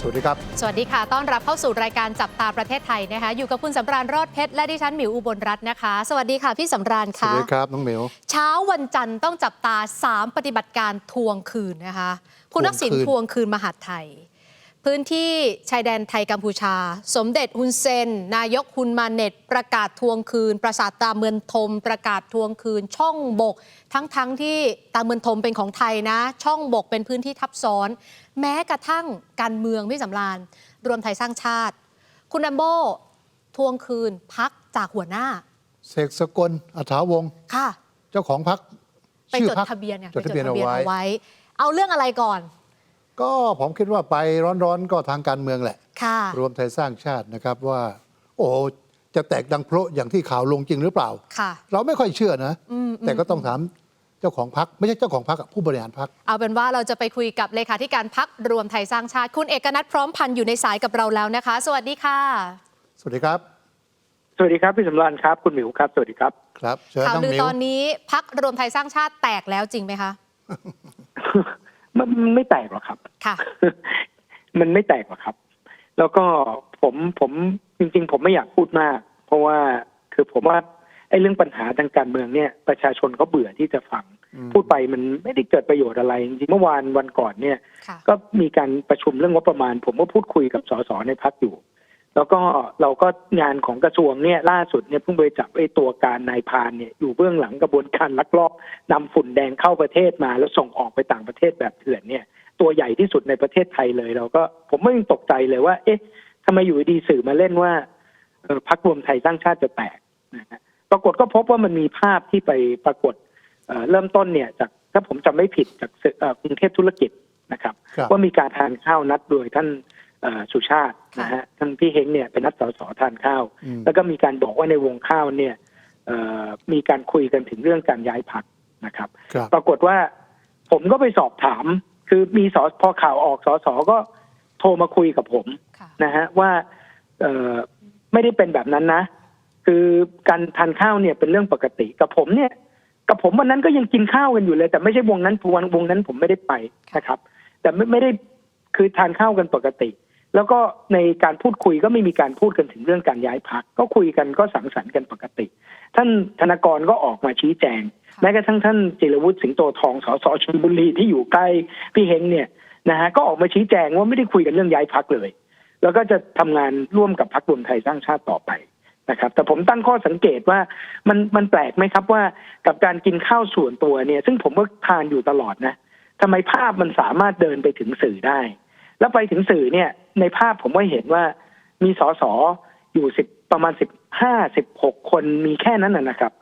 สวัสดีครับ สวัสดีค่ะ ต้อนรับเข้าสู่รายการจับตาประเทศไทยนะคะ อยู่กับคุณสำราญรอดเพชรและดิฉันหมิวอุบลรัตน์นะคะ สวัสดีค่ะพี่สำราญสวัค่ะสดีครับน้องเหมียวเช้าวันจันทร์ต้องจับตา 3 ปฏิบัติการทวงคืนนะคะ คุณทักษิณทวงคืนทวงคืนมหาดไทย พื้นที่ชายแดนไทยกัมพูชา สมเด็จฮุนเซน นายกฮุนมาเน็ต ประกาศทวงคืน ปราสาทตาเมือนทม ประกาศทวงคืน ช่องบก ทั้งๆทที่ตาเมือนทมเป็นของไทยนะ ช่องบกเป็นพื้นที่ทับซ้อน แม้กระทั่งการเมืองพี่สำราญ รวมไทยสร้างชาติ คุณแอมโบทวงคืนพักจากหัวหน้า เสกสกลอัฐาวงศ์ค่ะ เจ้าของพักไปชื่อจดพรรคทะเบียนไงจดทะเบียนเอาไว้ไว้เอาเรื่องอะไรก่อน ก็ผมคิดว่าไปร้อนๆ ก็ทางการเมืองแหละ ค่ะรวมไทยสร้างชาตินะครับว่า โอ้โหจะแตกดังโพระอย่างที่ข่าวลงจริงหรือเปล่า ค่ะ เราไม่ค่อยเชื่อนะอืม แต่ก็ต้องถามเจ้าของพัก ไม่ใช่เจ้าของพักผู้บริหารพัก เอาเป็นว่าเราจะไปคุยกับเลขาธิการพักรวมไทยสร้างชาติ คุณเอกนัทพร้อมพันธ์อยู่ในสายกับเราแล้วนะคะ สวัสดีค่ะ สวัสดีครับสวัสดีครับ พี่สำราญครับ คุณหมิวครับ สวัสดีครับ ครับเชิญข่าวน้องลือมิวตอนนี้พักรวมไทยสร้างชาติแตกแล้วจริงไหมคะ มันมันไม่แตกหรอกครับค่ะมันไม่แตกหรอกครับ แล้วก็ผมผมจริง ๆ ผมไม่อยากพูดมาก เพราะว่าคือผมว่าไอ้เรื่องปัญหาทางการเมืองเนี่ย ประชาชนเขาเบื่อที่จะฟังอืมพูดไปมันไม่ได้เกิดประโยชน์อะไรจริงๆเมื่อวานวันก่อนเนี่ยค่ะก็มีการประชุมเรื่องงบประมาณ ผมก็พูดคุยกับสสในพักอยู่ แล้วก็เราก็งานของกระทรวงเนี่ยล่าสุดเนี่ยเพิ่งไปจับไอ้ตัวการนายพรานเนี่ยอยู่เบื้องหลังกระบวนการลักลอบนำฝุ่นแดงเข้าประเทศมาแล้วส่งออกไปต่างประเทศแบบเถื่อนเนี่ย ตัวใหญ่ที่สุดในประเทศไทยเลย เราก็ผมไม่ยังตกใจเลยว่า เอ๊ะทำไมอยู่ดีๆสื่อมาเล่นว่าเออพักรวมไทยสร้างชาติจะแตกนะฮะปรากฏก็พบว่ามันมีภาพที่ไปปรากฏเอ่อเริ่มต้นเนี่ยจากถ้าผมจำไม่ผิดจากสื่อเอ่อกรุงเทพธุรกิจนะครับครับ ว่ามีการทานข้าวนัดโดยท่านเอ่อ สุชาตินะฮะท่านพี่เฮงเนี่ยเป็นนัดสสทานข้าวอืมแล้วก็มีการบอกว่าในวงข้าวเนี่ยเอ่อมีการคุยกันถึงเรื่องการย้ายพักนะครับครับ ปรากฏว่าผมก็ไปสอบถาม คือมีสอพอข่าวออกสอสอก็โทรมาคุยกับผมค่ะนะฮะว่าเอ่อไม่ได้เป็นแบบนั้นนะ คือการทานข้าวเนี่ยเป็นเรื่องปกติกับผมเนี่ย กับผมวันนั้นก็ยังกินข้าวกันอยู่เลย แต่ไม่ใช่วงนั้นวงวงนั้นผมไม่ได้ไปนะครับ แต่ไม่ไม่ได้คือทานข้าวกันปกติ แล้วก็ในการพูดคุยก็ไม่มีการพูดกันถึงเรื่องการย้ายพักก็คุยกันก็สังสรรค์กันปกติ ท่านธนากรก็ออกมาชี้แจงแม้กระทั่งท่านจิรวุฒิสิงโตทองสสชลบุรีที่อยู่ใกล้พี่เฮงเนี่ยนะฮะก็ออกมาชี้แจงว่าไม่ได้คุยกันเรื่องย้ายพักเลย แล้วก็จะทำงานร่วมกับพักรวมไทยสร้างชาติต่อไปนะครับ แต่ผมตั้งข้อสังเกตว่ามันมันแปลกไหมครับว่ากับการกินข้าวส่วนตัวเนี่ย ซึ่งผมก็ทานอยู่ตลอดนะทำไมภาพมันสามารถเดินไปถึงสื่อได้ แล้วไปถึงสื่อเนี่ย ในภาพผมก็เห็นว่ามีสสอยู่สิบประมาณสิบห้าสิบหกคนมีแค่นั้นนะนะครับ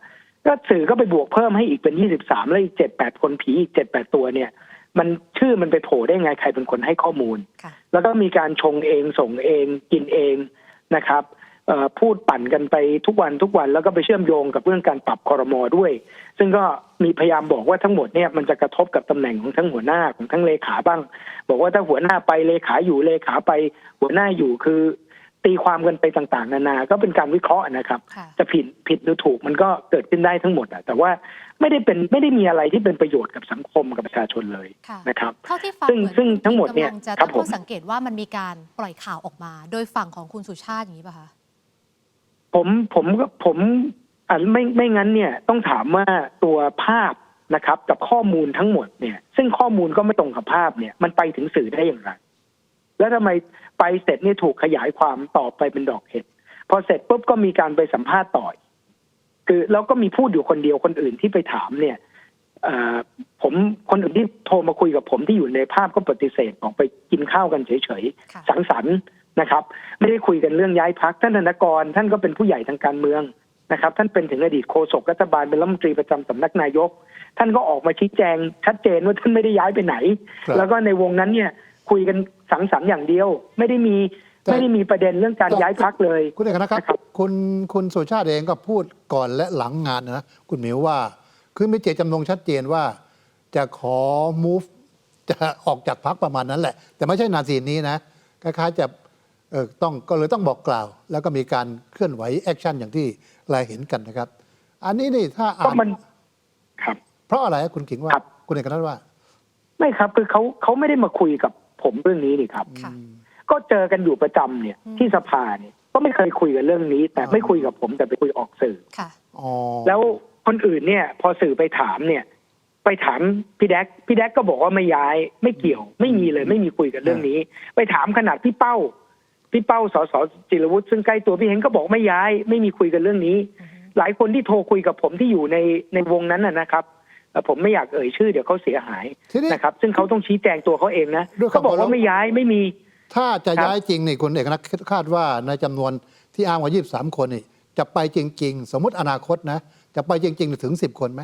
ก็สื่อก็ไปบวกเพิ่มให้อีกเป็นยี่สิบสามแล้วอีกเจ็ดแปดคนผีอีกเจ็ดแปดตัวเนี่ย มันชื่อมันไปโผล่ได้ไงใครเป็นคนให้ข้อมูลค่ะแล้วก็มีการชงเองส่งเองกินเองนะครับเอ่อ พูดปั่นกันไปทุกวันทุกวันแล้วก็ไปเชื่อมโยงกับเรื่องการปรับคอรมอด้วย ซึ่งก็มีพยายามบอกว่าทั้งหมดเนี่ยมันจะกระทบกับตำแหน่งของทั้งหัวหน้าของทั้งเลขาบ้าง บอกว่าถ้าหัวหน้าไปเลขาอยู่เลขาไปหัวหน้าอยู่คือ ตีความกันไปต่างๆ นานา ก็เป็นการวิเคราะห์นะครับค่ะจะผิดผิดหรือถูกมันก็เกิดขึ้นได้ทั้งหมดอะแต่ว่าไม่ได้เป็นไม่ได้มีอะไรที่เป็นประโยชน์กับสังคมกับประชาชนเลยค่ะนะครับเท่าที่ฟังซึ่งเหมือนซึ่งทั้งหมดเนี่ยกำลังจะครัตั้บงผมข้อสังเกตว่ามันมีการปล่อยข่าวออกมา โดยฝั่งของคุณสุชาติอย่างนี้ป่ะคะ ผมผมก็ผมอ่าไม่ไม่งั้นเนี่ยต้องถามว่าตัวภาพนะครับ กับข้อมูลทั้งหมดเนี่ย ซึ่งข้อมูลก็ไม่ตรงกับภาพเนี่ย มันไปถึงสื่อได้อย่างไร แล้วทำไมไปเสร็จเนี่ยถูกขยายความต่อไปเป็นดอกเห็ดพอเสร็จปุ๊บก็มีการไปสัมภาษณ์ต่อยคือแล้วก็มีพูดอยู่คนเดียวคนอื่นที่ไปถามเนี่ยเอ่อผมคนอื่นที่โทรมาคุยกับผมที่อยู่ในภาพก็ปฏิเสธบอกไปกินข้าวกันเฉยๆค่ะสังสรรค์ นะครับ ไม่ได้คุยกันเรื่องย้ายพักท่านธนากร ท่านก็เป็นผู้ใหญ่ทางการเมืองนะครับ ท่านเป็นถึงอดีตโฆษกรัฐบาลเป็นรัฐมนตรีประจำสำนักนายก ท่านก็ออกมาชี้แจง ชัดเจนว่าท่านไม่ได้ย้ายไปไหนครับแล้วก็ในวงนั้นเนี่ยคุยกันสังสรรค์อย่างเดียว ไม่ได้มีแต่ไม่ได้มีประเด็นเรื่องการย้ายพักเลย คุณเอกนะครับนะครับ คุณคุณสุชาติเองก็พูดก่อนและหลังงานนะคุณหมิวว่า คือมีเจตจำนงชัดเจนว่า จะขอ move จะออกจากพักประมาณนั้นแหละ แต่ไม่ใช่นาทีนี้นะคล้ายๆจะ เออต้องก็เลยต้องบอกกล่าว แล้วก็มีการเคลื่อนไหวแอคชั่นอย่างที่เราเห็นกันนะครับ อันนี้นี่ถ้าอ่าก็นมันครับ เพราะอะไรคุณขิงว่าครับ คุณเอกนัทว่าไม่ครับคือเขาเขาไม่ได้มาคุยกับผมเรื่องนี้นี่ครับ ค่ะก็เจอกันอยู่ประจำเนี่ยอืม ที่สภาเนี่ยก็ไม่เคยคุยกันเรื่องนี้ แต่อ่าไม่คุยกับผมแต่ไปคุยออกสื่อ ค่ะ อ๋อแล้วคนอื่นเนี่ย พอสื่อไปถามเนี่ย ไปถามพี่แดกพี่แดกก็บอกว่าไม่ย้ายไม่เกี่ยว ไม่มีเลย ไม่มีคุยกันเรื่องนี้ ไปถามขนาดพี่เป้า พี่เป้าสสจิรวุฒิซึ่งใกล้ตัวพี่เฮงก็บอกไม่ย้าย ไม่มีคุยกันเรื่องนี้ หลายคนที่โทรคุยกับผมที่อยู่ในในวงนั้นนะนะครับเอ่อผมไม่อยากเอ่ยชื่อเดี๋ยวเขาเสียหายทีนี้นะครับ ซึ่งเขาต้องชี้แจงตัวเขาเองนะด้วยเขาบอกคำขอร้ว่าองไม่ย้ายไม่มี ถ้าจะครับย้ายจริงนี่คุณเอกนัทคาดว่าในจำนวนที่อ้างว่า 23 คนนี่จะไปจริง ๆ สมมติอนาคตนะ จะไปจริง ๆ ถึง 10 คนไหม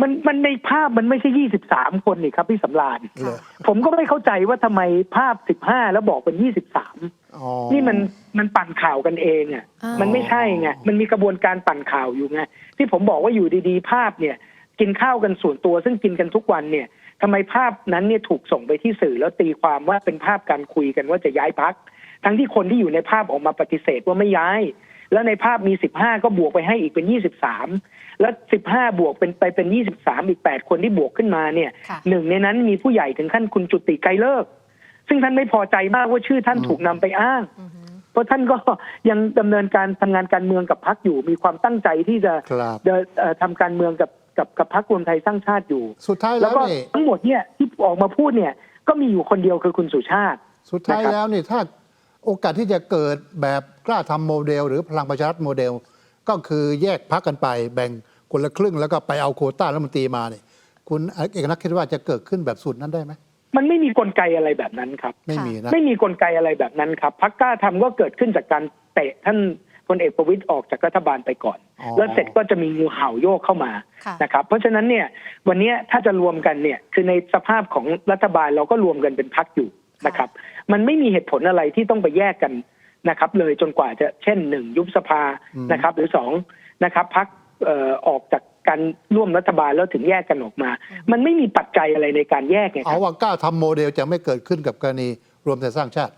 มันมันในภาพมันไม่ใช่ยี่สิบสามคนนี่ครับพี่สำราญเหรอผมก็ไม่เข้าใจว่าทำไมภาพสิบห้าแล้วบอกเป็นยี่สิบสามอ๋อ นี่มันมันปั่นข่าวกันเองอะอ่ามัมันไม่ใช่ไงมันมีกระบวนการปั่นข่าวอยู่ไงที่ผมบอกว่าอยู่ดีๆ ภาพเนี่ย กินข้าวกันส่วนตัวซึ่งกินกันทุกวันเนี่ยทำไมภาพนั้นเนี่ยถูกส่งไปที่สื่อแล้วตีความว่าเป็นภาพการคุยกันว่าจะย้ายพัก ทั้งที่คนที่อยู่ในภาพออกมาปฏิเสธว่าไม่ย้าย แล้วในภาพมีสิบห้าก็บวกไปให้อีกเป็นยี่สิบสามแล้วสิบห้าบวกเป็นไปเป็นยี่สิบสามอีกแปดคนที่บวกขึ้นมาเนี่ยค่ะหนึ่งในนั้นมีผู้ใหญ่ถึงขั้นคุณจุติไกรเลิกษ์ซึ่งท่านไม่พอใจมากว่าชื่อท่านถูกนำไปอ้างอือฮึเพราะท่านก็ยังดำเนินการทำงานการเมืองกับพรรคอยู่ มีความตั้งใจที่จะครับเดินเอ่อทำการเมืองกับกับกับพรรครวมไทยสร้างชาติอยู่ สุดท้ายแล้แล้ววก็นี่ทั้งหมดเนี่ยที่ออกมาพูดเนี่ยก็มีอยู่คนเดียวคือคุณสุชาติ สุดท้ายนะครับแล้วนี่ถ้า โอกาสที่จะเกิดแบบกล้าทำโมเดล หรือพลังประชารัฐโมเดล ก็คือแยกพักกันไปแบ่งคนละครึ่งแล้วก็ไปเอาโควต้ารัฐมนตรีมาเนี่ยคุณเอกนัทคิดว่าจะเกิดขึ้นแบบสูตรนั้นได้ไหมมันไม่มีกลไกอะไรแบบนั้นครับ ไม่มีนะไม่มีกลไกอะไรแบบนั้นครับพักกล้าทำก็เกิดขึ้นจากการเตะท่านพลเอกประวิตยออกจากรัฐบาลไปก่อนอ๋อแล้วเสร็จก็จะมีงูเห่าโยกเข้ามาค่ะนะครับเพราะฉะนั้นเนี่ยวันนี้ถ้าจะรวมกันเนี่ยคือในสภาพของรัฐบาลเราก็รวมกันเป็นพักอยู่ นะครับ มันไม่มีเหตุผลอะไรที่ต้องไปแยกกันนะครับ เลยจนกว่าจะเช่นหนึ่งยุบสภาอืมนะครับ หรือสองนะครับพักออกจากการร่วมรัฐบาลแล้วถึงแยกกันออกมา มันไม่มีปัจจัยอะไรในการแยกไงคเอารับว่ากล้าทำโมเดลจะไม่เกิดขึ้นกับกรณีรวมไทยสร้างชาติ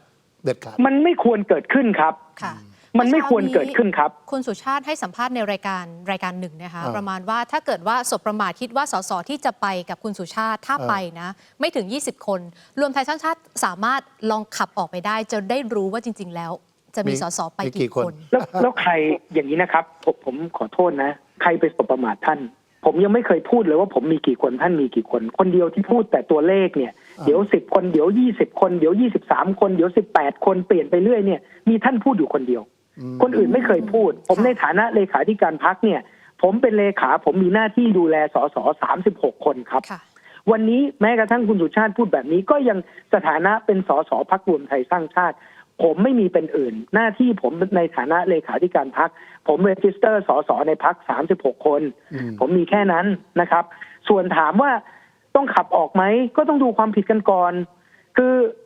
เด็ดขาดมันไม่ควรเกิดขึ้นครับค่ะ มันไม่ควรเกิดขึ้นครับ คุณสุชาติให้สัมภาษณ์ในรายการรายการหนึ่งนะคะอ่าประมาณว่าถ้าเกิดว่าสบประมาทคิดว่าสสที่จะไปกับคุณสุชาติถ้าอ่าไปนะ ไม่ถึง 20 คน รวมไทยสร้างชาติสามารถลองขับออกไปได้ จะได้รู้ว่าจริง ๆ แล้ว จะมีสสไปกี่คน แล้วแล้วใครอย่างนี้นะครับผมผมขอโทษนะ ใครไปสบประมาทท่าน ผมยังไม่เคยพูดเลยว่าผมมีกี่คนท่านมีกี่คน คนเดียวที่พูดแต่ตัวเลขเนี่ยอ่าเดี๋ยวสิบคนเดี๋ยวยี่สิบคนเดี๋ยวยี่สิบสามคนเดี๋ยวสิบแปดคนเปลี่ยนไปเรื่อยเนี่ยมีท่านพูดอยู่คนเดียวอืม คนอื่นไม่เคยพูด ผมค่ะในฐานะเลขาธิการพักเนี่ย ผมเป็นเลขาผมมีหน้าที่ดูแลสสสามสิบหกคนครับค่ะวันนี้แม้กระทั่งคุณสุชาติพูดแบบนี้ก็ยังสถานะเป็นสสพักรวมไทยสร้างชาติ ผมไม่มีเป็นอื่น หน้าที่ผมในฐานะเลขาธิการพักผมเรจิสเตอร์สสในพักสามสิบหกคนอืมผมมีแค่นั้นนะครับ ส่วนถามว่าต้องขับออกไหมก็ต้องดูความผิดกันก่อน คือไ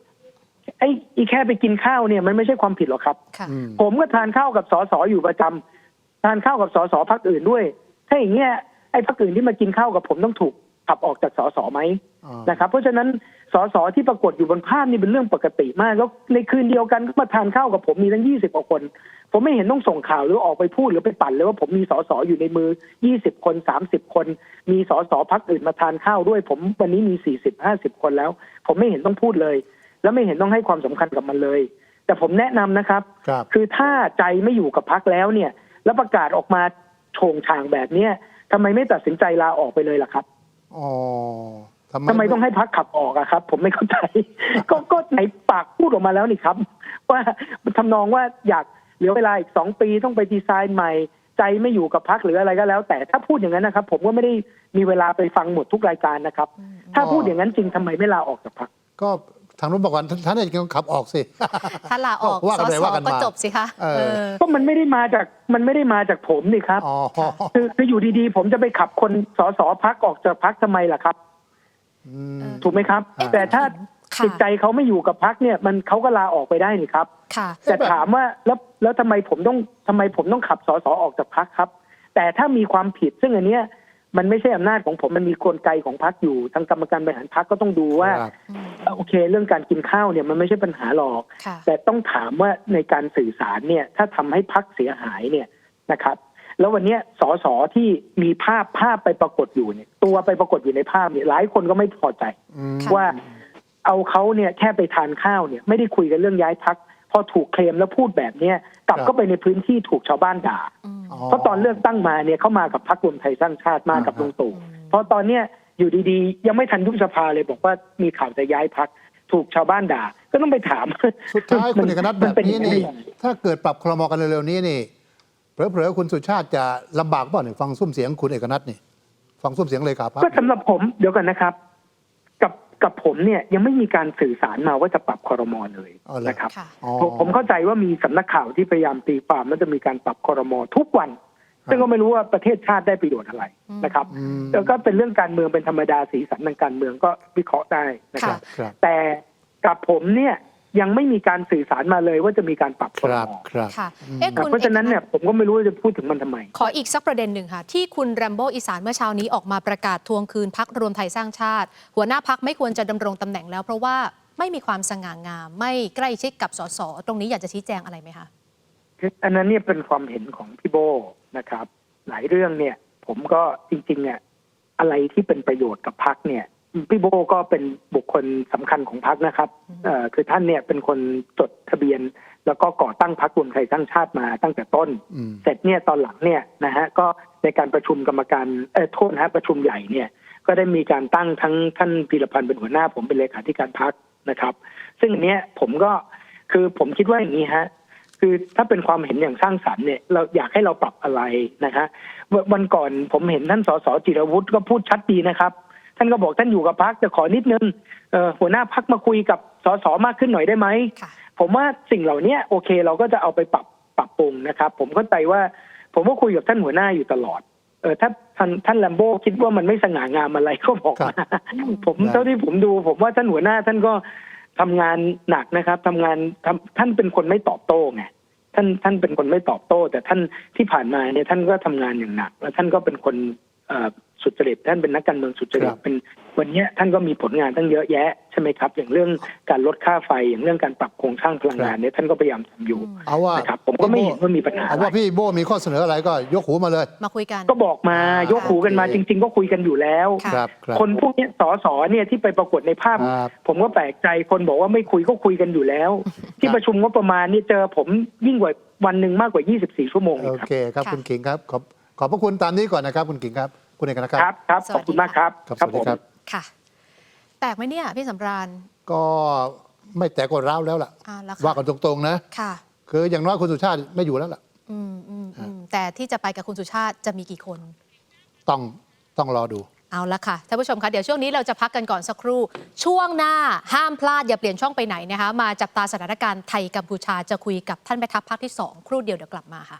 อ้อีแค่ไปกินข้าวเนี่ยมันไม่ใช่ความผิดหรอกครับค่ะอืมผมก็ทานข้าวกับสสอยู่ประจำทานข้าวกับสสพักอื่นด้วย ถ้าอย่างเงี้ยไอ้พักอื่นที่มากินข้าวกับผมต้องถูกขับออกจากสสไหมอ่านะครับ เพราะฉะนั้นสสที่ปรากฏอยู่บนภาพนี่เป็นเรื่องปกติมาก แล้วในคืนเดียวกันก็มาทานข้าวกับผมมีทั้งยี่สิบกว่าคน ผมไม่เห็นต้องส่งข่าวหรือออกไปพูดหรือไปปั่นเลยว่าผมมีสสอยู่ในมือยี่สิบคนสามสิบคน มีสสพักอื่นมาทานข้าวด้วย ผมวันนี้มีสี่สิบห้าสิบคนแล้ว ผมไม่เห็นต้องพูดเลย แล้วไม่เห็นต้องให้ความสำคัญกับมันเลย แต่ผมแนะนำนะครับครับคือถ้าใจไม่อยู่กับพักแล้วเนี่ย แล้วประกาศออกมาโฉงฉางแบบเนี้ยทำไมไม่ตัดสินใจลาออกไปเลยล่ะครับอ๋อทำไมทำไมต้องให้พักขับออกอะครับ ผมไม่เข้าใจ ก็ก็ไหนปากพูดออกมาแล้วนี่ครับ ว่าทำนองว่าอยากเหลือเวลาอีกสองปีต้องไปดีไซน์ใหม่ ใจไม่อยู่กับพักหรืออะไรก็แล้ว แต่ถ้าพูดอย่างนั้นนะครับ ผมก็ไม่ได้มีเวลาไปฟังหมดทุกรายการนะครับ ถ้าพูดอย่างนั้นจริงทำไมไม่ลาออกจากพักก็ ทางนู้นบอกว่าท่านเอกขับออกสิ ถ้าลาออกว่าสกันไปสว่ากันก็มาจบสิคะเออ เออ ก็มันไม่ได้มาจากมันไม่ได้มาจากผมนี่ครับ อ๋อ คือคืออยู่ดีๆ ผมจะไปขับคนสสพักออกจากพักทำไมล่ะครับอืมถูกไหมครับ อ่า แต่ถ้าค่ะ จิตใจเขาไม่อยู่กับพักเนี่ย มันเขาก็ลาออกไปได้นี่ครับ ค่ะ แต่ถามว่าแล้วแล้วทำไมผมต้องทำไมผมต้องขับสสออกจากพักครับ แต่ถ้ามีความผิดซึ่งอันเนี้ยมันไม่ใช่อำนาจของผมมันมีกลไกของพักอยู่ทางกรรมการบริหารพักก็ต้องดูว่า ครับ โอเค เรื่องการกินข้าวเนี่ยมันไม่ใช่ปัญหาหรอกค่ะแต่ต้องถามว่าในการสื่อสารเนี่ยถ้าทำให้พักเสียหายเนี่ยนะครับ แล้ววันเนี้ยสสที่มีภาพภาพไปปรากฏอยู่เนี่ย ตัวไปปรากฏอยู่ในภาพเนี่ยหลายคนก็ไม่พอใจอืมค่ะว่าเอาเขาเนี่ยแค่ไปทานข้าวเนี่ยไม่ได้คุยกันเรื่องย้ายพักพอถูกเคลมแล้วพูดแบบเนี้ยกลับครับเข้าไปในพื้นที่ถูกชาวบ้านด่าอืมเพราะตอนเลือกตั้งมาเนี่ยเขามากับพรรครวมไทยสร้างชาติมากับอ่าลุงตู่อืมเพราะตอนเนี้ย อยู่ดีๆ ยังไม่ทันยุบสภาเลยบอกว่ามีข่าวจะย้ายพักถูกชาวบ้านด่า ก็ต้องไปถามสุดท้ายคุณเอกนัทแบบเป็นี้อย่างนี่ได้ยังไงถ้าเกิดปรับครมกันเร็วๆนี้นี่เผลอๆคุณสุชาติจะลำบากเปล่าเนี่ยฟังซุ้มเสียงคุณเอกนัทนี่ฟังซุ้มเสียงเลยครับก็สำหรับผมเดี๋ยวกันนะครับกับกับผมเนี่ยยังไม่มีการสื่อสารมาว่าจะปรับคอรมอเลยอ๋อเหรอนะครับค่ะอ๋อผมผมเข้าใจว่ามีสำนักข่าวที่พยายามตีความว่าจะมีการปรับคอรมอทุกวัน ซึ่งก็ไม่รู้ว่าประเทศชาติได้ประโยชน์อะไรนะครับอืมแล้วก็เป็นเรื่องการเมืองเป็นธรรมดาสีสันทางการเมืองก็วิเคราะห์ได้นะคครัรับบครับ แต่กับผมเนี่ยยังไม่มีการสื่อสารมาเลยว่าจะมีการปรับคคอรรับมอครับค่ะอืมเอ๊ะคุณเพราะฉะนั้นเนี่ยผมก็ไม่รู้ว่าจะพูดถึงมันทำไม ขออีกสักประเด็นหนึ่งค่ะ ที่คุณแรมโบ้อีสานเมื่อเช้านี้ออกมาประกาศทวงคืนพักรวมไทยสร้างชาติ หัวหน้าพักไม่ควรจะดำรงตำแหน่งแล้ว เพราะว่าไม่มีความสง่างาม ไม่ใกล้ชิดกับสสตรงนี้อยากจะชี้แจงอะไรไหมคะคืออันนั้นเนี่ยเป็นความเห็นของพี่โบ นะครับ หลายเรื่องเนี่ย ผมก็จริงๆเนี่ยอะไรที่เป็นประโยชน์กับพักเนี่ยพี่โบก็เป็นบุคคลสำคัญของพักนะครับเอ่อคือท่านเนี่ยเป็นคนจดทะเบียน แล้วก็ก่อตั้งพักรวมไทยสร้างชาติมาตั้งแต่ต้นอืมเสร็จเนี่ยตอนหลังเนี่ยนะฮะก็ในการประชุมกรรมการเออโทษนะฮะประชุมใหญ่เนี่ย ก็ได้มีการตั้งทั้งท่านพีรพันธ์เป็นหัวหน้า ผมเป็นเลขาธิการพักนะครับ ซึ่งอันเนี้ยผมก็คือผมคิดว่าอย่างนี้ฮะ คือถ้าเป็นความเห็นอย่างสร้างสรรค์เนี่ยเราอยากให้เราปรับอะไรนะฮะวันวันก่อนผมเห็นท่านสสจิรวุฒิก็พูดชัดดีนะครับ ท่านก็บอกท่านอยู่กับพักจะขอนิดนึงเอ่อหัวหน้าพักมาคุยกับสสมากขึ้นหน่อยได้ไหมค่ะผมว่าสิ่งเหล่านี้โอเคเราก็จะเอาไปปรับปรับปรุงนะครับ ผมเข้าใจว่า ผมก็คุยกับท่านหัวหน้าอยู่ตลอดเออถ้าท่านท่านแลมโบ้คิดว่ามันไม่สง่างามอะไรก็บอกมาผมได้เท่าที่ผมดู ผมว่าท่านหัวหน้าท่านก็ ทำงานหนักนะครับทำงานท,ท่านเป็นคนไม่ตอบโต้ไงท่านท่านเป็นคนไม่ตอบโต้ แต่ท่านที่ผ่านมาเนี่ยท่านก็ทำงานอย่างหนัก แล้วท่านก็เป็นคน สุจริตท่านเป็นนักการเมืองสุจริคตรับเป็นวันเนี้ยท่านก็มีผลงานตั้งเยอะแยะใช่ไหมครับ อย่างเรื่องการลดค่าไฟอย่างเรื่องการปรับโครงสร้างพลังงานเนี่ยท่านก็พยายามทำอยู่เอาว่านะครับผมก็ไม่เห็นว่ามีปัญหาเอาอะไรว่าพี่โบมีข้อเสนออะไรก็ยกหูมาเลย มาคุยกัน ก็บอกมาอ่ายยกหูกันมาโอเคจริง ๆ ก็คุยกันอยู่แล้วค่ะครับครับคนพวกเนี้ยสอสอเนี่ยที่ไปปรากฏในภาพครับผมก็แปลกใจคนบอกว่าไม่คุยก็คุยกันอยู่แล้ว ที่ประชุมงบประมาณนี่เจอผมยิ่งกว่าวันหนึ่งมากกว่า 24 ชั่วโมงอีโอกครับเคครับค่ะคุณขิงครับขอบขอบพระคุณตามนี้ก่อนนะครับคุณขิงครับ คุณเอกนะครับครับครับขอบคุณมากครับครับสวัสดีครับ ค่ะ แตกไหมเนี่ยพี่สำราญ ก็ไม่แต่ก็ร้าวแล้วล่ะ อ่าแล้วว่าค่ะกันตรงๆนะ ค่ะ คืออย่างน้อยคุณสุชาติไม่อยู่แล้วล่ะ อืมอืมอืมแต่ที่จะไปกับคุณสุชาติจะมีกี่คน ต้องต้องรอดู เอาละค่ะท่านผู้ชมคะเดี๋ยวช่วงนี้เราจะพักกันก่อนสักครู่ ช่วงหน้าห้ามพลาดอย่าเปลี่ยนช่องไปไหนนะคะ มาจับตาสถานการณ์ไทยกัมพูชาจะคุยกับท่านแม่ทัพภาคที่ 2 ครู่เดียวเดี๋ยวกลับมาค่ะ